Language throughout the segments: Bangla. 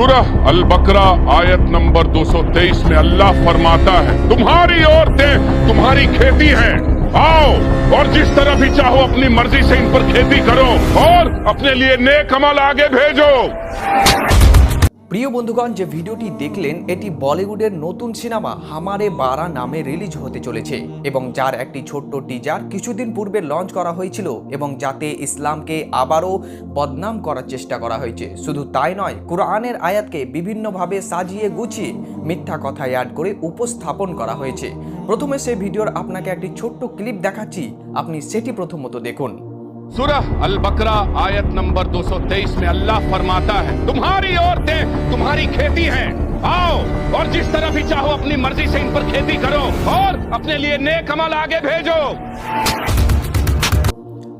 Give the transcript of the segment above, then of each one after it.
सूरह अल बकरा आयत नंबर 223 में अल्लाह फरमाता है, तुम्हारी औरतें तुम्हारी खेती हैं। आओ और जिस तरह भी चाहो अपनी मर्ज़ी से इन पर खेती करो और अपने लिए नेक अमल आगे भेजो। প্রিয় বন্ধুগণ, যে ভিডিওটি দেখলেন, এটি বলিউডের নতুন সিনেমা হামারে বারা নামে রিলিজ হতে চলেছে এবং যার একটি ছোট্ট টিজার কিছুদিন পূর্বে লঞ্চ করা হয়েছিল এবং যাতে ইসলামকে আবারও বদনাম করার চেষ্টা করা হয়েছে। শুধু তাই নয়, কোরআনের আয়াতকে বিভিন্নভাবে সাজিয়ে গুছিয়ে মিথ্যা কথা অ্যাড করে উপস্থাপন করা হয়েছে। প্রথমে সেই ভিডিওর আপনাকে একটি ছোট্ট ক্লিপ দেখাচ্ছি। আপনি সেটি প্রথমত দেখুন। सूरह अल बकरा आयत नंबर 223 में अल्लाह फरमाता है, तुम्हारी औरतें तुम्हारी खेती हैं। आओ, और जिस तरह भी चाहो अपनी मर्ज़ी से इन पर खेती करो और अपने लिए नेक अमल आगे भेजो।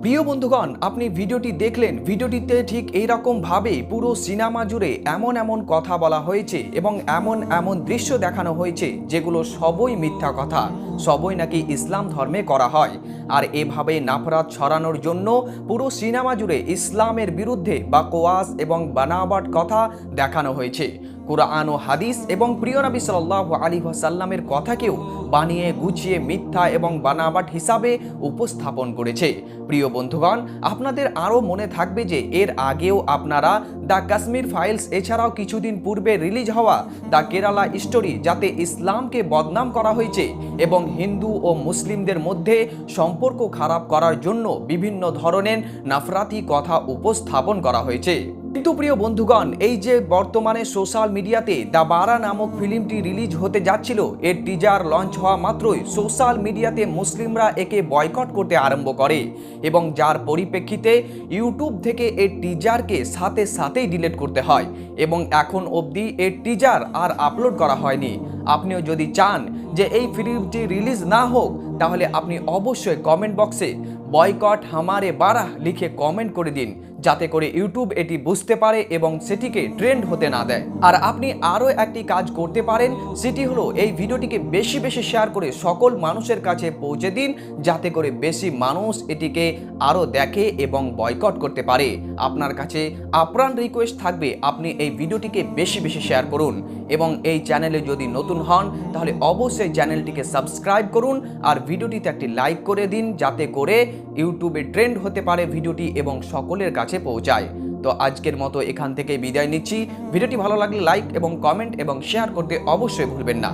প্রিয় বন্ধুগণ, আপনি ভিডিওটি দেখলেন, ভিডিওটিতে ঠিক এই রকম ভাবে পুরো সিনেমা জুড়ে এমন এমন কথা বলা হয়েছে এবং এমন এমন দৃশ্য দেখানো হয়েছে যেগুলো সবই মিথ্যা কথা, সবই নাকি ইসলাম ধর্মে করা হয়। আর এভাবে নাফরাত ছড়ানোর জন্য পুরো সিনেমা জুড়ে ইসলামের বিরুদ্ধে বা কোয়াস এবং বানাবাট কথা দেখানো হয়েছে। কোরআন ও হাদিস এবং প্রিয় নবী সাল্লাহ আলী সাল্লামের কথাকেও বানিয়ে, গুছিয়ে, মিথ্যা এবং বানাবাট হিসাবে উপস্থাপন করেছে। প্রিয় বন্ধুগণ, আপনাদের আরও মনে থাকবে যে এর আগেও আপনারা দ্য কাশ্মীর ফাইলস, এছাড়াও কিছুদিন পূর্বে রিলিজ হওয়া দ্য কেরালা স্টোরি, যাতে ইসলামকে বদনাম করা হয়েছে এবং হিন্দু ও মুসলিমদের মধ্যে সম্পর্ক খারাপ করার জন্য বিভিন্ন ধরনের নাফরাতি কথা উপস্থাপন করা হয়েছে। কিন্তু প্রিয় বন্ধুগণ, এই যে বর্তমানে সোশ্যাল মিডিয়াতে দ্য বারা নামক ফিল্মটি রিলিজ হতে যাচ্ছিল, এর টিজার লঞ্চ হওয়া মাত্রই সোশ্যাল মিডিয়াতে মুসলিমরা একে বয়কট করতে আরম্ভ করে এবং যার পরিপ্রেক্ষিতে ইউটিউব থেকে এর টিজারকে সাথে সাথেই ডিলিট করতে হয় এবং এখন অবধি এর টিজার আর আপলোড করা হয়নি। আপনিও যদি চান যে এই ফিল্মটি রিলিজ না হোক, তাহলে আপনি অবশ্যই কমেন্ট বক্সে বয়কট হামারে বারা লিখে কমেন্ট করে দিন, যাতে করে ইউটিউব এটি বুঝতে পারে এবং সেটিকে ট্রেন্ড হতে না দেয়। আর আপনি আরও একটি কাজ করতে পারেন, সেটি হলো এই ভিডিওটিকে বেশি বেশি শেয়ার করে সকল মানুষের কাছে পৌঁছে দিন, যাতে করে বেশি মানুষ এটিকে আরও দেখে এবং বয়কট করতে পারে। আপনার কাছে আপ্রাণ রিকোয়েস্ট থাকবে, আপনি এই ভিডিওটিকে বেশি বেশি শেয়ার করুন। এবং এই চ্যানেলে যদি নতুন হন, তাহলে অবশ্যই চ্যানেলটিকে সাবস্ক্রাইব করুন আর ভিডিওটিতে একটি লাইক করে দিন, যাতে করে ইউটিউবে ট্রেন্ড হতে পারে ভিডিওটি এবং সকলের কাছে পৌঁছায়। তো আজকের মতো এখান থেকে বিদায় নিচ্ছি। ভিডিওটি ভালো লাগলে লাইক এবং কমেন্ট এবং শেয়ার করতে অবশ্যই ভুলবেন না।